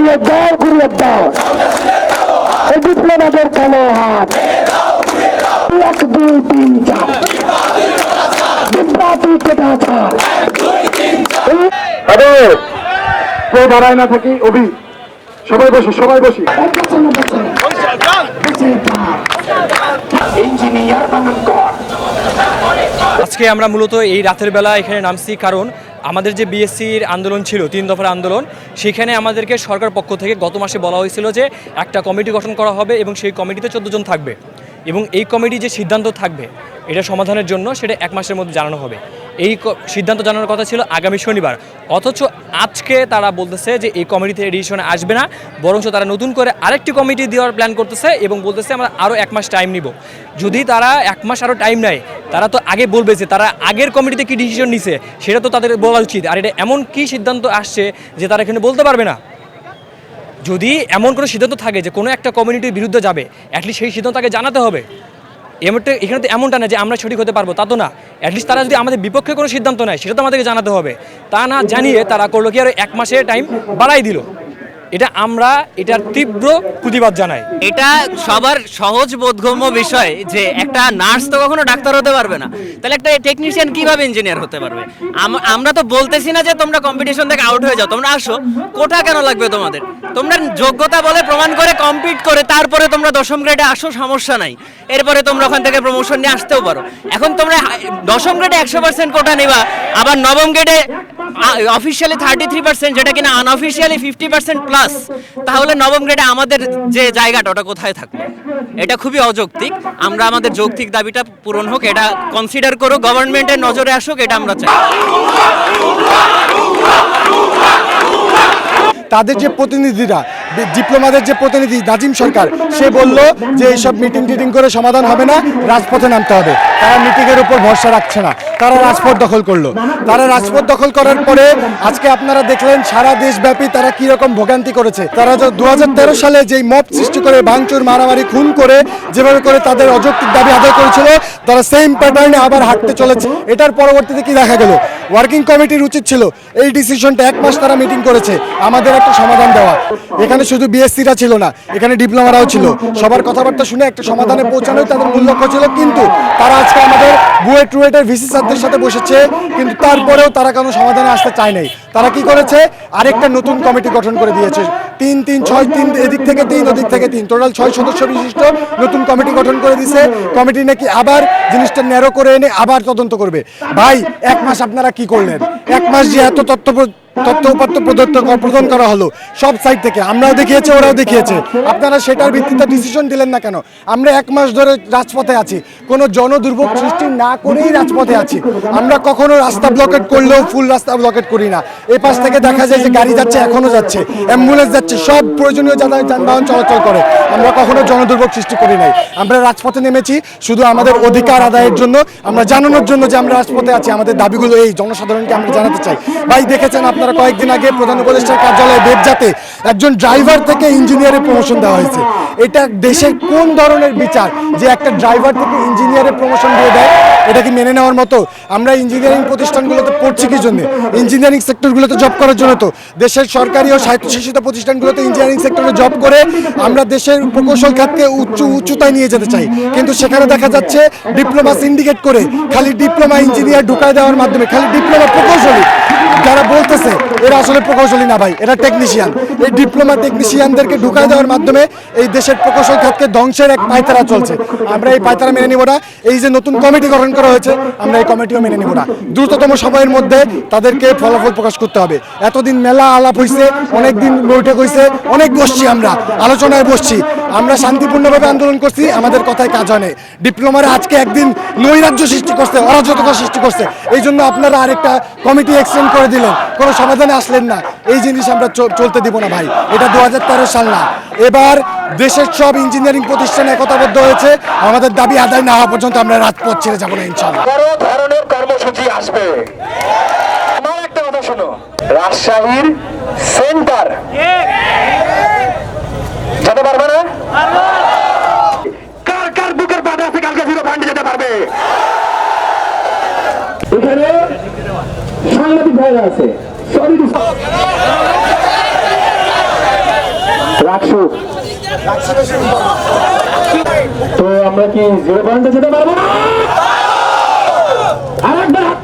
ভেঙে দাও ঘুরে দাও। এই ডিপ্লোমাদের কালো হাত এক দুই তিন চার। বিপ্লবী কেটা ছাড় আরে কেউ দাঁড়ায় না থাকি অভি। সবাই বসি সবাই বসি। ইঞ্জিনিয়ার আজকে আমরা মূলত এই রাতের বেলা এখানে নামছি কারণ আমাদের যে বিএসসির আন্দোলন ছিল, তিন দফার আন্দোলন, সেখানে আমাদেরকে সরকার পক্ষ থেকে গত মাসে বলা হয়েছিল যে একটা কমিটি গঠন করা হবে এবং সেই কমিটিতে জন থাকবে। এবং এই কমিটি যে সিদ্ধান্ত থাকবে, এটা সমাধানের জন্য সেটা এক মাসের মধ্যে জানানো হবে। এই সিদ্ধান্ত জানানোর কথা ছিল আগামী শনিবার। অথচ আজকে তারা বলতেছে যে এই কমিটিতে ডিসিশনে আসবে না, বরঞ্চ তারা নতুন করে আরেকটি কমিটি দেওয়ার প্ল্যান করতেছে এবং বলতেছে আমরা আরও এক মাস টাইম নিব। যদি তারা এক মাস আরও টাইম নেয়, তারা তো আগে বলবে যে তারা আগের কমিটিতে কি ডিসিশন নিছে, সেটা তো তাদের বলা উচিত। আর এটা এমন কি সিদ্ধান্ত আসছে যে তারা এখানে বলতে পারবে না? যদি এমন কোনো সিদ্ধান্ত থাকে যে কোনো একটা কমিউনিটির বিরুদ্ধে যাবে অ্যাটলিস্ট সেই সিদ্ধান্ত তাকে জানাতে হবে। এমনটা এখানে তো এমনটা না যে আমরা সঠিক হতে পারব, তা তো না। অ্যাটলিস্ট তারা যদি আমাদের বিপক্ষে কোনো সিদ্ধান্ত নেয়, সেটা তো আমাদেরকে জানাতে হবে। তা না জানিয়ে তারা করল কি আর এক মাসে টাইম বাড়াই দিল। এটা আমরা এটার তীব্র প্রতিবাদ জানাই। এটা সবার সহজ বোধগম্য বিষয় যে একটা নার্স তো কখনো ডাক্তার হতে পারবে না। তাহলে একটা টেকনিশিয়ান কীভাবে ইঞ্জিনিয়ার হতে পারবে? আমরা তো বলতেছি না যে তোমরা কম্পিটিশন থেকে আউট হয়ে যাও। তোমরা আসো, কোটা কেন লাগবে তোমাদের? তোমরা যোগ্যতা বলে প্রমাণ করে কম্পিট করে তারপরে তোমরা দশম গ্রেডে আসো, সমস্যা নাই। এরপরে তোমরা ওখান থেকে প্রমোশন নিয়ে আসতেও পারো। এখন তোমরা দশম গ্রেডে একশো পার্সেন্ট কোটা নিবা, আবার নবম গ্রেডে অফিসিয়ালি থার্টি থ্রি পার্সেন্ট যেটা কিনা আনঅফিসিয়ালি ফিফটি পার্সেন্ট প্লাস তাহলে নবম গ্রেডে আমাদের যে জায়গাটা, ওটা কোথায় থাকবে এটা খুবই অযৌক্তিক। আমরা আমাদের যৌক্তিক দাবিটা পূরণ হোক, এটা কনসিডার করুক গভর্নমেন্টের নজরে আসুক, এটা আমরা চাই। তাদের যে প্রতিনিধিরা, ডিপ্লোমাদের যে প্রতিনিধি নাজিম সরকার, সে বলল যে এইসব মিটিং টিটিং করে সমাধান হবে না, রাজপথে নামতে হবে। তারা মিটিংয়ের উপর ভরসা রাখছে না। তারা রাজপথ দখল করল। তারা রাজপথ দখল করার পরে আজকে আপনারা দেখলেন সারা দেশব্যাপী তারা কি রকম ভোগান্তি করেছে। তারা দু হাজার তেরো সালে যেই মব সৃষ্টি করে, ভাঙচুর, মারামারি, খুন করে, যেভাবে করে তাদের অযৌক্তিক দাবি আদায় করেছিল, তারা সেম প্যাটার্নে আবার হাঁটতে চলেছে। এটার পরবর্তীতে কি দেখা গেল? ওয়ার্কিং কমিটির উচিত ছিল, এই ডিসিশনটা এক মাস তারা মিটিং করেছে। আমাদের একটা সমাধান দেওয়া। এখানে শুধু বিএসসিরা ছিল না, এখানে ডিপ্লোমারাও ছিল। সবার কথাবার্তা শুনে একটা সমাধানে পৌঁছানোই তাদের মূল লক্ষ্য ছিল, কিন্তু তারা আজকে আমাদের বুয়েট টুয়েটের ভিসি স্যারদের সাথে বসেছে, কিন্তু তারপরেও তারা কোনো সমাধানে আসতে চায় নাই। তারা কি করেছে? আরেকটা নতুন কমিটি গঠন করে দিয়েছে। তিন তিন, ছয়, তিন, এদিক থেকে তিন, ওদিক থেকে তিন। টোটাল ছয় সদস্য বিশিষ্ট নতুন কমিটি গঠন করে দিয়েছে কমিটি নাকি আবার জিনিসটা ন্যারো করে এনে আবার তদন্ত করবে। ভাই, এক মাস আপনারা কি করলেন? এক মাস যে এত তথ্য উপাত্ত প্রদত্ত প্রদান করা হলো, সব সাইড থেকে। আমরাও দেখিয়েছে, ওরাও দেখিয়েছে। আপনারা সেটার ভিত্তিতে ডিসিশন দিলেন না কেন? আমরা এক মাস ধরে রাজপথে আছি। কোনো জনদুর্ভোগ সৃষ্টি না করেই রাজপথে আছি। আমরা কখনো রাস্তা ব্লকেট করলেও ফুল রাস্তা ব্লকেট করি না। এ পাশ থেকে দেখা যায় যে গাড়ি যাচ্ছে, এখনও যাচ্ছে। অ্যাম্বুলেন্স যাচ্ছে, সব প্রয়োজনীয় যাতায়াত, যানবাহন চলাচল করে। আমরা কখনো জন জনদুর্ভোগ সৃষ্টি করি নাই। আমরা রাজপথে নেমেছি, শুধু আমাদের অধিকার আদায়ের জন্য। আমরা জানানোর জন্য যে আমরা রাজপথে আছি। আমাদের দাবিগুলো এই, জনসাধারণকে আমরা জানাতে চাই। ভাই, দেখেছেন আপনারা কয়েকদিন আগে প্রধান উপদেষ্টার কার্যালয়ে বেদজাতে একজন ড্রাইভার থেকে ইঞ্জিনিয়ারের প্রমোশন দেওয়া হয়েছে। এটা দেশের কোন ধরনের বিচার যে একটা ড্রাইভার থেকে ইঞ্জিনিয়ারের প্রমোশন দিয়ে দেয়? এটা কি মেনে নেওয়ার মতো? আমরা ইঞ্জিনিয়ারিং প্রতিষ্ঠানগুলোতে পড়ছি কি জন্য? ইঞ্জিনিয়ারিং সেক্টরগুলোতে জব করার জন্য তো। দেশের সরকারি ও স্বায়ত্তশাসিত প্রতিষ্ঠানগুলোতে ইঞ্জিনিয়ারিং সেক্টরে জব করে আমরা দেশের প্রকৌশল খাতকে উচ্চ উচ্চতায় নিয়ে যেতে চাই। কিন্তু সেখানে দেখা যাচ্ছে ডিপ্লোমা সিন্ডিকেট করে খালি ডিপ্লোমা ইঞ্জিনিয়ার ঢুকায় দেওয়ার মাধ্যমে, খালি ডিপ্লোমা প্রকৌশলী যারা বলতেছে, এরা আসলে প্রকৌশলী না ভাই, এরা টেকনিশিয়ান এই ডিপ্লোমা টেকনিশিয়ানদেরকে ঢুকায় দেওয়ার মাধ্যমে এই দেশের প্রকৌশল খাতকে ধ্বংসের এক পায়তারা চলছে। আমরা এই পায়তারা মেনে নিব না। এই যে নতুন কমিটি গঠন করা হয়েছে, আমরা এই কমিটিও মেনে নিব না। দ্রুততম সময়ের মধ্যে তাদেরকে ফলাফল প্রকাশ করতে হবে। এতদিন মেলা আলাপ হয়েছে অনেকদিন বৈঠক হয়েছে অনেক বসছি আমরা, আলোচনায় বসছি। আমরা শান্তিপূর্ণভাবে আন্দোলন করছি আমাদের কথায় কাজ হয় নাই। ডিপ্লোমারে আজকে একদিন নৈরাজ্য সৃষ্টি করছে অরাজকতা সৃষ্টি করছে। এই জন্য আপনারা আরেকটা কমিটি এক্সটেন্ড করে দিলেন। কোনো সমাধানে আসলেন না। এই জিনিস আমরা চলতে দিব না ভাই। এটা দু সাল না। এবার দেশের সব ইঞ্জিনিয়ারিং প্রতিষ্ঠান একতাবদ্ধ হয়েছে। আমাদের দাবি আদায় না হওয়া পর্যন্ত আমরা রাজপথ ছেড়ে যাব না ইনশাল্লাহ বড় ধরনের কর্মসূচি আসবে। আমার একটা কথা শোনো। রাজশাহীর সেন্টার। যেতে পারবে কার কার বুকের আছে? কালকে ফিরো ফান্ডে যেতে পারবে। এখানে সাংবাদিক আছে। সরি রাখছো। তো আমরা কি জিরো পয়েন্টে যেতে পারব না? আরেকবার হাত